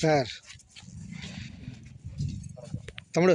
Sir తమ్ముడు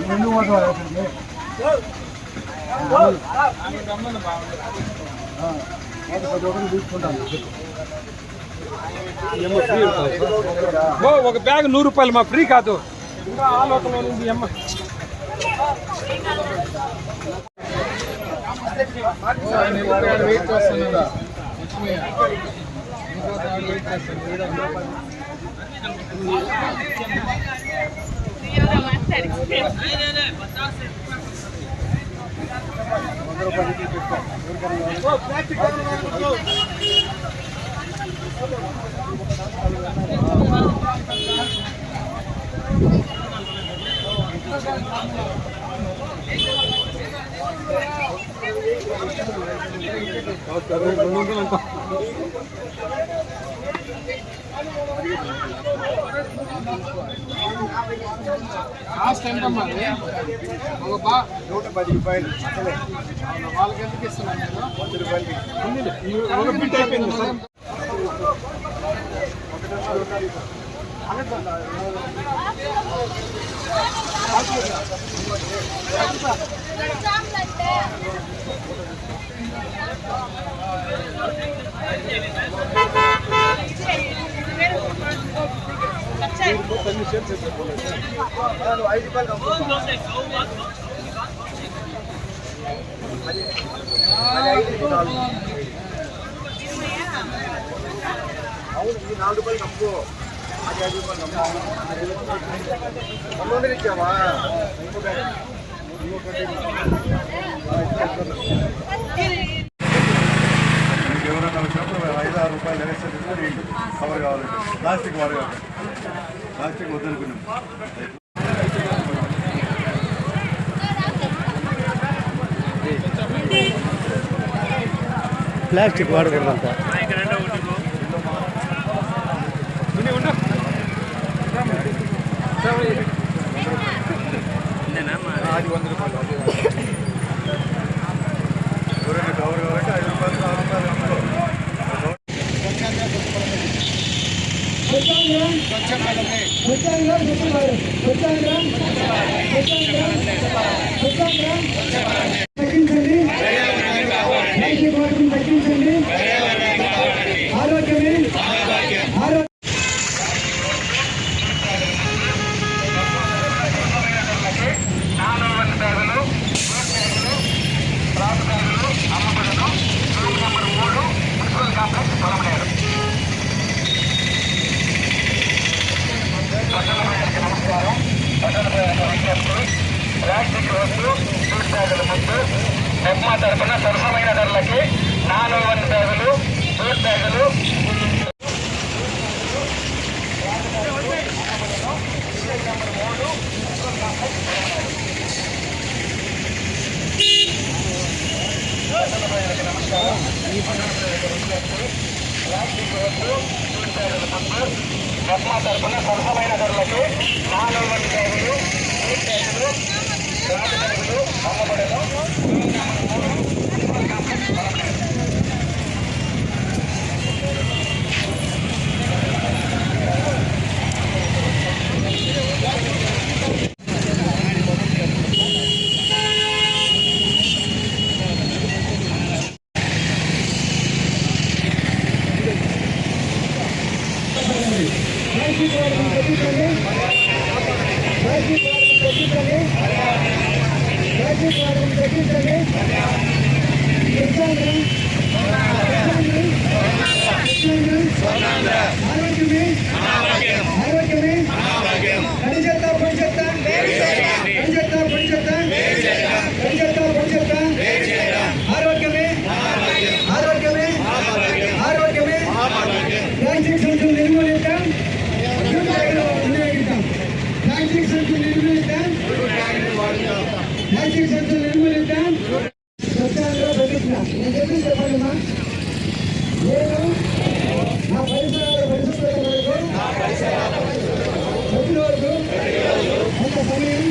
ప్రపంచంలో ఓ, ఒక బ్యాగ్ నూరు రూపాయలు మా ఫ్రీ కాదు. ఇంకా ఆలోచన ఉంది అమ్మ? Gracias. కాస్ట్ ఎంతమ్మా అది? ఒక బా నూట పది రూపాయలు అసలే వాళ్ళకి ఎందుకు ఇస్తున్నాను నేను వంద రూపాయలకి ఉందిలే. ఈ ఒక బిట్ అయిపోయింది సార్ నువ్వు అవును ఈ నాలుగు రూపాయలు అమ్ము అది ఐదు రూపాయలు అమ్ము రెండు వందలు ఇచ్చావా ఎవరన్నా ఇంకొకటి వచ్చినప్పుడు ఐదు ఆరు రూపాయలు ఎక్స్ట్రా తీసుకొని కవర్ కావాలంటే ప్లాస్టిక్ వారు కావాలి ప్లాస్టిక్ వద్దనుకున్నాం ప్లాస్టిక్ వాడకూడదంట అది వంద రూపాయలు అది ఎవరైనా కవర్ కావాలంటే ఐదు రూపాయలు ఆరు రూపాయలు स्वच्छ भारतने स्वच्छ इंग्लंड स्वच्छ भारत स्वच्छ इंग्लंड स्वच्छ भारत स्वच्छ इंग्लंड स्वच्छ भारत स्वच्छ भारत అమ్ముకో ఎగ్మా తరఫున సరసమైన ధరలకి నాలుగు వందల బ్యాగులు ఫ్రూట్ బ్యాగులు తరఫున సరసమైన ధరలకి నాలుగు వందల బ్యాగులు ఫ్రూట్ బ్యాగులు Vamos a ponerlo. ప్లాస్టిక్ వాడకం తగ్గించండి తెచ్చండి. తెచ్చండి. ఆరోగ్యమే ఆరోగ్యమే పని చెత్త పని చెత్త పని చెత్త పని చెత్త పని చెత్త పని చెత్త ఆరోగ్యమే ఆరోగ్యమే ఆరోగ్యమే ప్లాస్టిక్ సంచులు నిర్మూలిద్దాం వినియోగిద్దాం ప్లాస్టిక్ సంచులు నిర్మూలిద్దాం ప్లాస్టిక్ సంచులు నిర్మూలిద్దాం స్వచ్ఛంగా ప్రతిజ్ఞ నేను చెప్పి చెప్పండి మా నేను నా పరిసరాల పరిశుభ్రత వరకు ప్రతిరోజు కొంత సమయం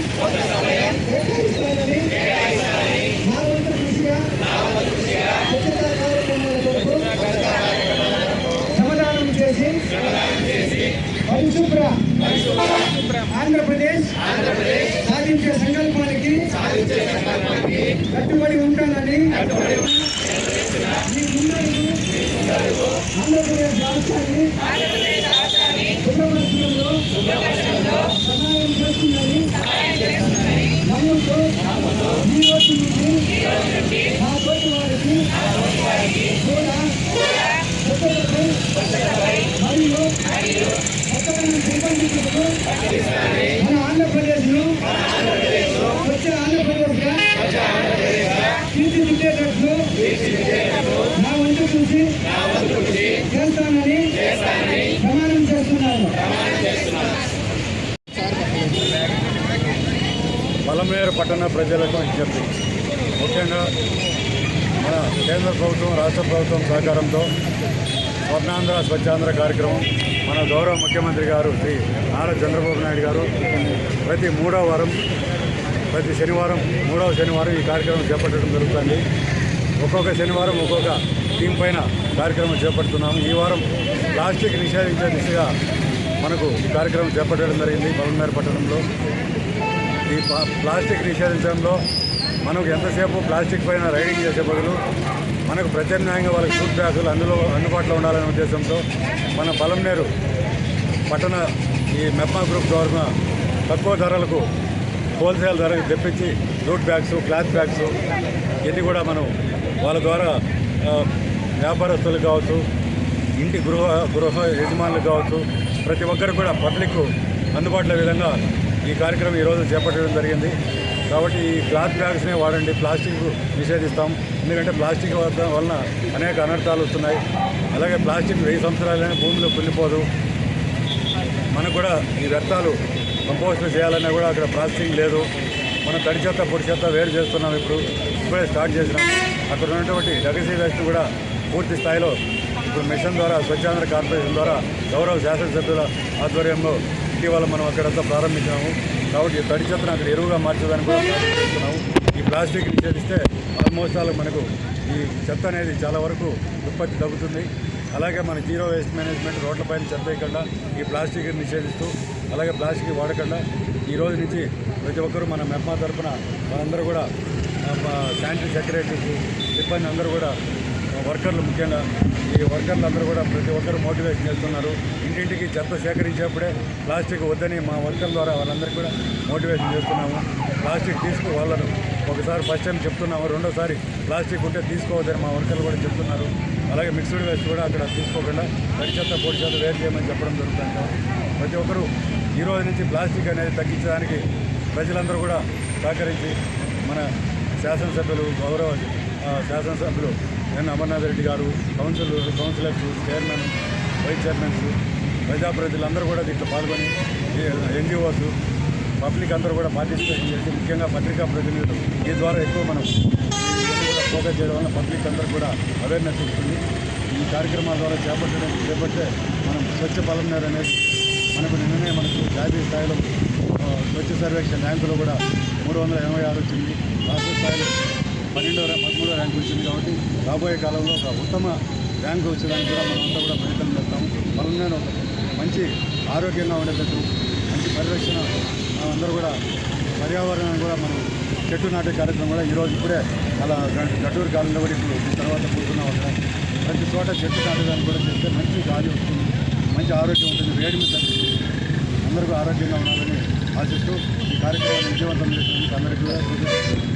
కేటాయిస్తానని నా వంతు కృషిగా స్వచ్ఛతా కార్యక్రమాల కొరకు శ్రమదానం చేసి పరిశుభ్ర ఆంధ్రప్రదేశ్ సాధించే సంకల్పానికి కట్టుబడి ఉంటానని ఈ ముందడుగు ఆంధ్రప్రదేశ్ రాష్ట్రాన్ని శుభ్రపరచడంలో సహాయం చేస్తుందని నమ్ముతూ ఈ రోజు నుండి మా తోటి వారికి కూడా స్వచ్ఛతపై మరియు కొత్తదనం పెంపొందించుటకు మన ఆంధ్రప్రదేశ్ను స్వచ్ఛ ఆంధ్రప్రదేశ్గా తీర్చిదిద్దేటట్లు నా వంతు చూసి చేస్తానని ప్రమాణం చేస్తున్నాను పలమేరు పట్టణ ప్రజలకు విజ్ఞప్తి. ముఖ్యంగా మన కేంద్ర ప్రభుత్వం రాష్ట్ర ప్రభుత్వం సహకారంతో స్వర్ణాంధ్ర స్వచ్ఛాంధ్ర కార్యక్రమం. మన గౌరవ ముఖ్యమంత్రి గారు శ్రీ నారా చంద్రబాబు నాయుడు గారు ప్రతి మూడో వారం ప్రతి శనివారం మూడవ శనివారం ఈ కార్యక్రమం చేపట్టడం జరుగుతుంది. ఒక్కొక్క శనివారం ఒక్కొక్క టీం పైన కార్యక్రమం చేపడుతున్నాము. ఈ వారం ప్లాస్టిక్ నిషేధించే దిశగా మనకు ఈ కార్యక్రమం చేపట్టడం జరిగింది పలమేరు పట్టణంలో. ఈ ప్లాస్టిక్ నిషేధించడంలో మనకు ఎంతసేపు ప్లాస్టిక్ పైన రైడింగ్ చేసే బదులు మనకు ప్రత్యామ్నాయంగా వాళ్ళకి ఫుడ్ బ్యాగులు అందులో అందుబాటులో ఉండాలనే ఉద్దేశంతో మన పలంనేరు పట్టణ ఈ మెప్మా గ్రూప్ ద్వారా తక్కువ ధరలకు హోల్సేల్ ధరకు తెప్పించి జూట్ బ్యాగ్స్ క్లాత్ బ్యాగ్స్ ఇవన్నీ కూడా మనం వాళ్ళ ద్వారా వ్యాపారస్తులు కావచ్చు ఇంటి గృహ గృహ యజమానులు కావచ్చు ప్రతి ఒక్కరు కూడా పబ్లిక్ అందుబాటులో విధంగా ఈ కార్యక్రమం ఈరోజు చేపట్టడం జరిగింది. కాబట్టి ఈ క్లాత్ బ్యాగ్స్నే వాడండి ప్లాస్టిక్ నిషేధిస్తాం. ఎందుకంటే ప్లాస్టిక్ వలన అనేక అనర్థాలు వస్తున్నాయి. అలాగే ప్లాస్టిక్ వెయ్యి సంవత్సరాలైనా భూమిలో కుళ్ళిపోదు. మనకు కూడా ఈ వ్యర్థాలు కంపోస్ట్ చేయాలన్నా కూడా అక్కడ ప్రాసెసింగ్ లేదు. మనం తడి చెత్త పొడి చెత్త వేరు చేస్తున్నాం ఇప్పుడు. ఇప్పుడే స్టార్ట్ చేసినాం. అక్కడ ఉన్నటువంటి లెగసీ వేస్ట్ కూడా పూర్తి స్థాయిలో ఇప్పుడు మిషన్ ద్వారా స్వచ్ఛాంధ్ర కార్పొరేషన్ ద్వారా గౌరవ శాసనసభ్యుల ఆధ్వర్యంలో ఇటీవల మనం అక్కడంతా ప్రారంభించాము కాబట్టి తడి చెత్తను అక్కడ ఎరువుగా మార్చడానికి కూడా చేస్తున్నాము ఈ ప్లాస్టిక్ నిషేధిస్తే ఆల్మోస్ట్ మనకు ఈ చెత్త అనేది చాలా వరకు ఉత్పత్తి తగ్గుతుంది. అలాగే మన జీరో వేస్ట్ మేనేజ్మెంట్ రోడ్లపైన చెత్త వేయకుండా ఈ ప్లాస్టిక్ నిషేధిస్తూ అలాగే ప్లాస్టిక్ వాడకుండా ఈ రోజు నుంచి ప్రతి ఒక్కరూ మన మెప్మా తరఫున మనందరూ కూడా శానిటరీ సెక్రటరీస్ సిబ్బంది అందరూ కూడా వర్కర్లు ముఖ్యంగా ఈ వర్కర్లు అందరూ కూడా ప్రతి ఒక్కరు మోటివేషన్ చేస్తున్నారు. ఇంటింటికి చెత్త సేకరించేప్పుడే ప్లాస్టిక్ వద్దని మా వర్కర్ల ద్వారా వాళ్ళందరికీ కూడా మోటివేషన్ చేస్తున్నాము. ప్లాస్టిక్ తీసుకు వాళ్ళను ఒకసారి ఫస్ట్ టైం చెప్తున్నాము రెండోసారి ప్లాస్టిక్ ఉంటే తీసుకోవద్దని మా వర్కర్లు కూడా చెప్తున్నారు. అలాగే మిక్స్డ్ వేస్ట్ కూడా అక్కడ తీసుకోకుండా తడి చెత్త పొడి చెత్త వేరు చేయమని చెప్పడం జరుగుతుంది. ప్రతి ఒక్కరూ ఈ రోజు నుంచి ప్లాస్టిక్ అనేది తగ్గించడానికి ప్రజలందరూ కూడా సహకరించి మన శాసనసభ్యులు గౌరవ శాసనసభ్యులు ఎన్ అమర్నాథ్ రెడ్డి గారు council councillors chairman vice chairmans ప్రజాప్రతినిధులందరూ కూడా దీంట్లో పాల్గొని ఎన్జిఓస్ పబ్లిక్ అందరూ కూడా పార్టిసిపేషన్ చేసి ముఖ్యంగా పత్రికా ప్రతినిధులు ఈ ద్వారా ఎక్కువ మనం ఫోకస్ చేయడం వల్ల పబ్లిక్ అందరూ కూడా అవేర్నెస్ ఇస్తుంది. ఈ కార్యక్రమాల ద్వారా చేపట్టడం చేపట్టే మనం స్వచ్ఛ పాలన అనేది మనకు నిన్ననే మనకు జాతీయ స్థాయిలో స్వచ్ఛ సర్వేక్షణ ర్యాంకులో కూడా మూడు వందల ఎనభై ఆరు వచ్చింది. రాష్ట్ర స్థాయిలో పన్నెండో పదమూడో ర్యాంకు వచ్చింది కాబట్టి రాబోయే కాలంలో ఒక ఉత్తమ ర్యాంకు వచ్చేదానికి కూడా మనమంతా కూడా ప్రయత్నం చేస్తాము. మనం ఒక మంచి ఆరోగ్యంగా ఉండేటట్టు మంచి పరిరక్షణ అందరూ కూడా పర్యావరణాన్ని కూడా మనం చెట్టు నాటే కార్యక్రమం కూడా ఈరోజు ఇప్పుడే అలా గట్టూరు కాలంలో కూడా ఇప్పుడు తర్వాత కూర్చున్నాం అక్కడ ప్రతి చోట చెట్టు నాటడానికి కూడా చేస్తే మంచి గాలి వస్తుంది మంచి ఆరోగ్యం ఉంటుంది వేడి మీద తగ్గుతుంది అందరికీ ఆరోగ్యంగా ఉండాలని ఆశిస్తూ ఈ కార్యక్రమాన్ని విజయవంతం చేసినందుకు అందరికీ కూడా